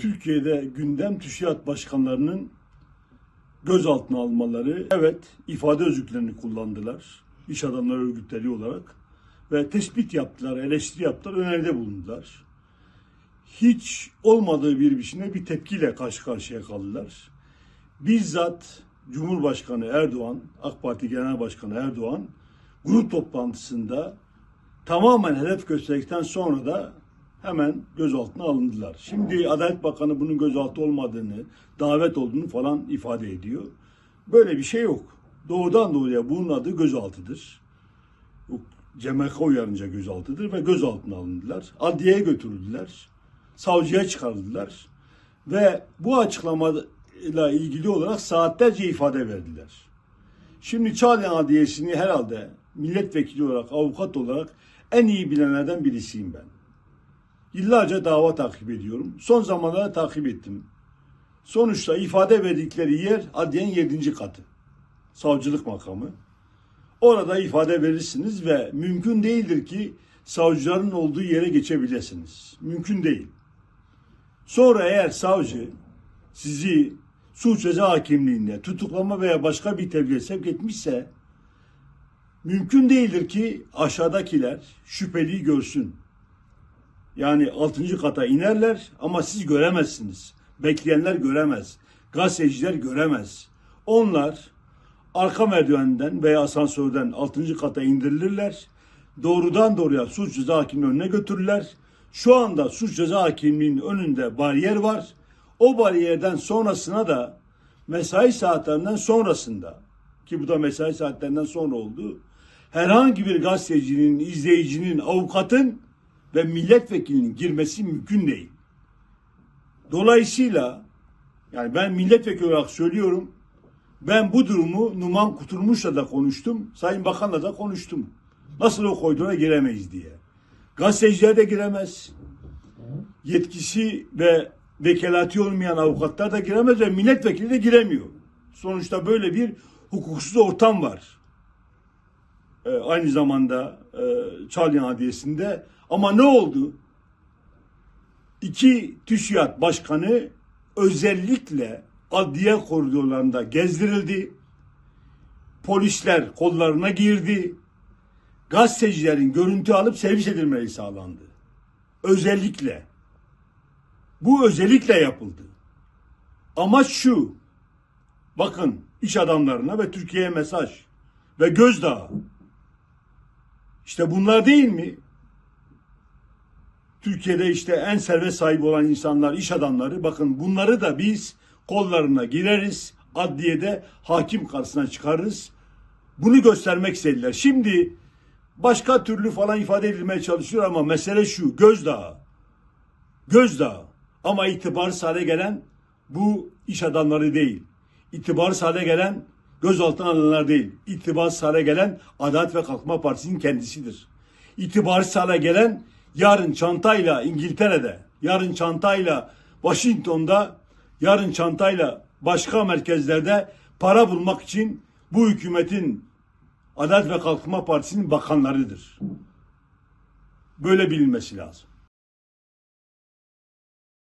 Türkiye'de gündem TÜSİAD başkanlarının gözaltına almaları, evet ifade özgürlüklerini kullandılar. İş adamları örgütleri olarak ve tespit yaptılar, eleştiri yaptılar, öneride bulundular. Hiç olmadığı bir biçimde bir tepkiyle karşı karşıya kaldılar. Bizzat Cumhurbaşkanı Erdoğan, AK Parti Genel Başkanı Erdoğan grup toplantısında tamamen hedef gösterdikten sonra da hemen gözaltına alındılar. Şimdi Adalet Bakanı bunun gözaltı olmadığını, davet olduğunu falan ifade ediyor. Böyle bir şey yok. Doğrudan doğruya bunun adı gözaltıdır. CMK uyarınca gözaltıdır ve gözaltına alındılar. Adliyeye götürüldüler. Savcıya çıkarıldılar. Ve bu açıklamayla ilgili olarak saatlerce ifade verdiler. Şimdi Çağlayan Adliyesi'ni herhalde milletvekili olarak, avukat olarak en iyi bilenlerden birisiyim ben. Yıllarca dava takip ediyorum. Son zamanlarda takip ettim. Sonuçta ifade verdikleri yer adliyenin 7. katı. Savcılık makamı. Orada ifade verirsiniz ve mümkün değildir ki savcıların olduğu yere geçebilirsiniz. Mümkün değil. Sonra eğer savcı sizi suç ceza hakimliğinde tutuklama veya başka bir tebliğe sevk etmişse mümkün değildir ki aşağıdakiler şüpheliyi görsün. Yani 6. kata inerler ama siz göremezsiniz. Bekleyenler göremez. Gazeteciler göremez. Onlar arka merdivenden veya asansörden 6. kata indirilirler. Doğrudan doğruya suç ceza hakimliğinin önüne götürürler. Şu anda suç ceza hakimliğinin önünde bariyer var. O bariyerden sonrasına da mesai saatlerinden sonrasında ki bu da mesai saatlerinden sonra oldu. Herhangi bir gazetecinin, izleyicinin, avukatın ve milletvekilinin girmesi mümkün değil. Dolayısıyla yani ben milletvekili olarak söylüyorum. Ben bu durumu Numan Kuturmuş'la da konuştum. Sayın Bakan'la da konuştum. Nasıl o koridora giremeyiz diye. Gazeteciler de giremez. Yetkisi ve vekalati olmayan avukatlar da giremez ve milletvekili de giremiyor. Sonuçta böyle bir hukuksuz ortam var. Ee, aynı zamanda e, Çağlayan Adliyesi'nde. Ama ne oldu? İki TÜSİAD başkanı özellikle adliye koridorlarında gezdirildi. Polisler kollarına girdi. Gazetecilerin görüntü alıp servis edilmeleri sağlandı. Özellikle. Bu özellikle yapıldı. Amaç şu. Bakın iş adamlarına ve Türkiye'ye mesaj ve gözdağı. İşte bunlar değil mi? Türkiye'de işte en servet sahibi olan insanlar, iş adamları bakın bunları da biz kollarına gireriz, adliyede hakim karşısına çıkarırız. Bunu göstermek istediler. Şimdi başka türlü falan ifade edilmeye çalışıyor ama mesele şu, gözdağı. Gözdağı. Ama itibarsız hale gelen bu iş adamları değil. İtibarsız hale gelen gözaltına alınanlar değil. İtibarsız hale gelen Adalet ve Kalkınma Partisi'nin kendisidir. İtibarsız hale gelen yarın çantayla İngiltere'de, yarın çantayla Washington'da, yarın çantayla başka merkezlerde para bulmak için bu hükümetin Adalet ve Kalkınma Partisi'nin bakanlarıdır. Böyle bilinmesi lazım.